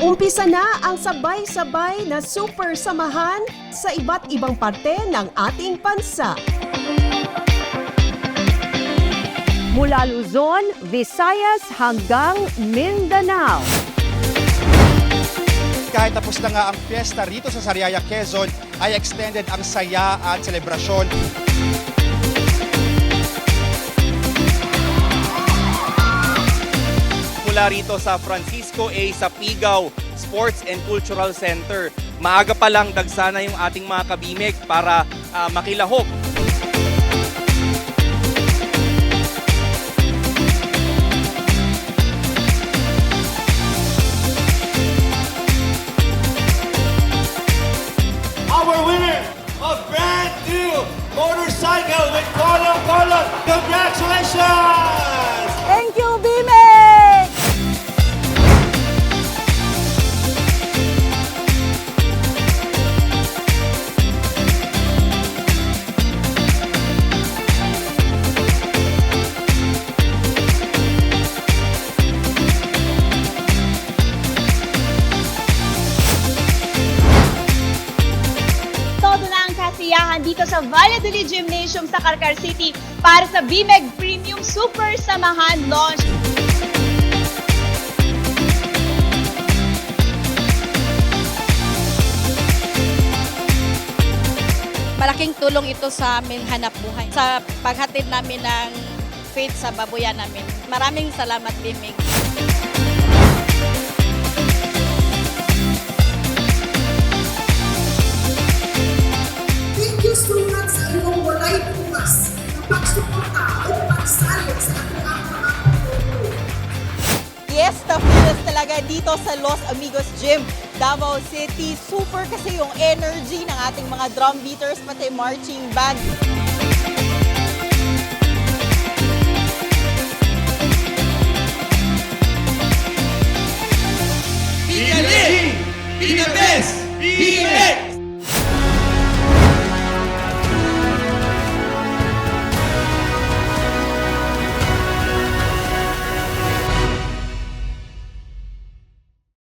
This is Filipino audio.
Umpisa na ang sabay-sabay na super samahan sa iba't ibang parte ng ating bansa. Mula Luzon, Visayas hanggang Mindanao. Kahit tapos na nga ang fiesta rito sa Sariaya, Quezon, ay extended ang saya at selebrasyon. Mula rito sa Francisco A. Sapigaw Sports and Cultural Center. Maaga pa lang dagsana yung ating mga kabimig para ah, makilahok our winner of brand new motorcycle with Colon Colon. Kasiyahan dito sa Valladolid Gymnasium sa Carcar City para sa BMEG Premium Super Samahan Launch. Malaking tulong ito sa amin hanap buhay. Sa paghatid namin ng faith sa babuyan namin. Maraming salamat, Bimig. best of fitness talaga dito sa Los Amigos Gym, Davao City. Super kasi yung energy ng ating mga drum beaters pati marching band. Be the best! Be the best! Be the best!